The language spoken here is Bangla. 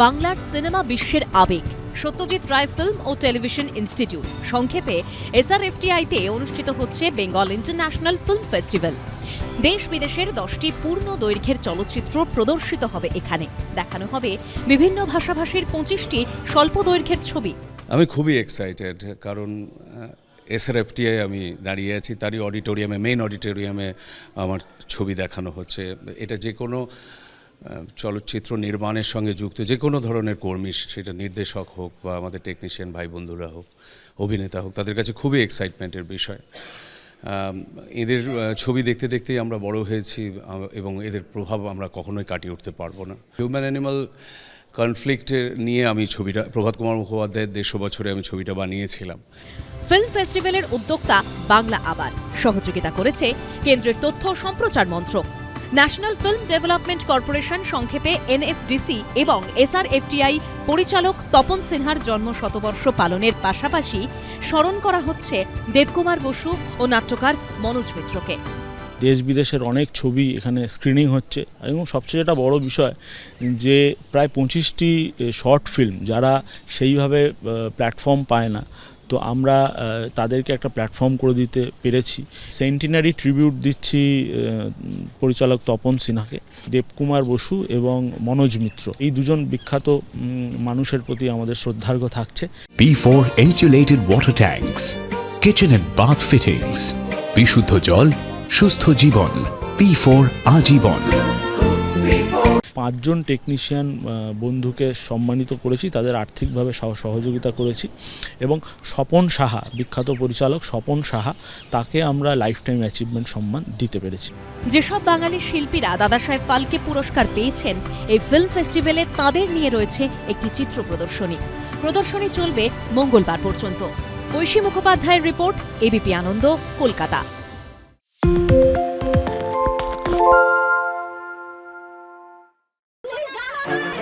বাংলার সিনেমা বিশ্বের আবেগ, সত্যজিৎ রায় ফিল্ম ও টেলিভিশন ইনস্টিটিউট। সংক্ষেপে, এসআরএফটিআইতে অনুষ্ঠিত হচ্ছে বেঙ্গল ইন্টারন্যাশনাল ফিল্ম ফেস্টিভ্যাল। দেশ বিদেশের দশটি পূর্ণ দৈর্ঘ্যের চলচ্চিত্র প্রদর্শিত হবে এখানে। দেখানো হবে বিভিন্ন ভাষাভাষীর পঁচিশটি স্বল্প দৈর্ঘ্যের ছবি। আমি খুবই এক্সাইটেড কারণ এসআরএফটিআই আমি দাঁড়িয়ে আছি, তারই অডিটোরিয়ামে মেইন অডিটোরিয়ামে আমার ছবি দেখানো হচ্ছে। এটা যে কোনো চলচ্চিত্র নির্মাণের সঙ্গে যুক্ত যে কোনো ধরনের কর্মী, সেটা নির্দেশক হোক বা আমাদের টেকনিশিয়ান ভাই বন্ধুরা হোক, অভিনেতা হোক, তাদের কাছে খুবই এক্সাইটমেন্টের বিষয়। এদের ছবি দেখতে দেখতেই আমরা বড় হয়েছি এবং এদের প্রভাব আমরা কখনোই কাটিয়ে উঠতে পারব না। হিউম্যান অ্যানিমাল কনফ্লিক্টের নিয়ে আমি ছবিটা, প্রভাত কুমার মুখোপাধ্যায়ের দেড়শো বছরে আমি ছবিটা বানিয়েছিলাম। ফিল্ম ফেস্টিভ্যালের উদ্যোক্তা বাংলা আবার সহযোগিতা করেছে কেন্দ্রের তথ্য সম্প্রচার মন্ত্রক। ন্যাশনাল ফিল্ম ডেভেলপমেন্ট কর্পোরেশন সংক্ষেপে এনএফডিসি এবং এসআরএফটিআই পরিচালক তপন সিনহার জন্ম শতবর্ষ পালনের পাশাপাশি স্মরণ করা হচ্ছে দেবকুমার বসু ও নাট্যকার মনোজ মিত্রকে। দেশ বিদেশের অনেক ছবি এখানে স্ক্রিনিং হচ্ছে এবং সবচেয়ে যেটা বড় বিষয় যে প্রায় পঁচিশটি শর্ট ফিল্ম যারা সেইভাবে প্ল্যাটফর্ম পায় না। তো আমরা তাদেরকে একটা প্ল্যাটফর্ম করে দিতে পেরেছি। সেন্টিনারি ট্রিবিউট দিচ্ছি পরিচালক তপন সিনহাকে দেবকুমার বসু এবং মনোজ মিত্র। এই দুজন বিখ্যাত মানুষের প্রতি আমাদের শ্রদ্ধার্ঘ থাকছে। P4 insulated water tanks, kitchen and bath fittings, বিশুদ্ধ জল সুস্থ জীবন পি ফোর আজীবন। পাঁচজন টেকনিশিয়ান বন্ধুকে সম্মানিত করেছি, তাদের আর্থিকভাবে সহ- সহযোগিতা করেছি এবং স্বপন সাহা, বিখ্যাত পরিচালক স্বপন সাহা, তাকে আমরা লাইফ টাইম অ্যাচিভমেন্ট সম্মান দিতে পেরেছি। যেসব বাঙালি শিল্পীরা দাদাসাহেব ফালকে পুরস্কার পেয়েছেন, এই ফিল্ম ফেস্টিভ্যালে তাদের নিয়ে রয়েছে একটি চিত্র প্রদর্শনী। প্রদর্শনী চলবে মঙ্গলবার পর্যন্ত। ঐশী মুখোপাধ্যায়ের রিপোর্ট এবিপি আনন্দ, কলকাতা।